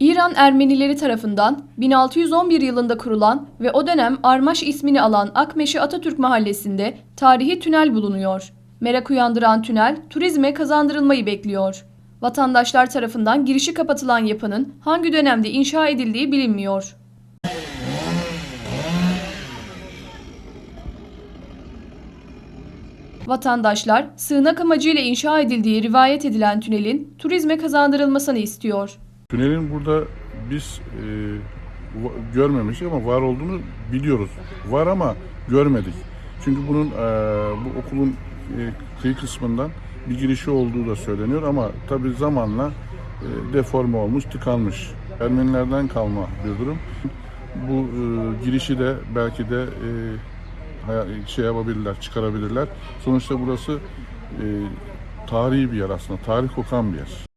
İran Ermenileri tarafından 1611 yılında kurulan ve o dönem Armaş ismini alan Akmeşe Atatürk Mahallesi'nde tarihi tünel bulunuyor. Merak uyandıran tünel turizme kazandırılmayı bekliyor. Vatandaşlar tarafından girişi kapatılan yapının hangi dönemde inşa edildiği bilinmiyor. Vatandaşlar sığınak amacıyla inşa edildiği rivayet edilen tünelin turizme kazandırılmasını istiyor. Tünelin burada biz e, görmemiştik ama var olduğunu biliyoruz. Var ama görmedik. Çünkü bunun e, bu okulun e, kıyı kısmından bir girişi olduğu da söyleniyor ama tabii zamanla e, deforme olmuş, tıkanmış. Ermenilerden kalma bir durum. Bu e, girişi de belki de e, şey yapabilirler, çıkarabilirler. Sonuçta burası e, tarihi bir yer aslında, tarih kokan bir yer.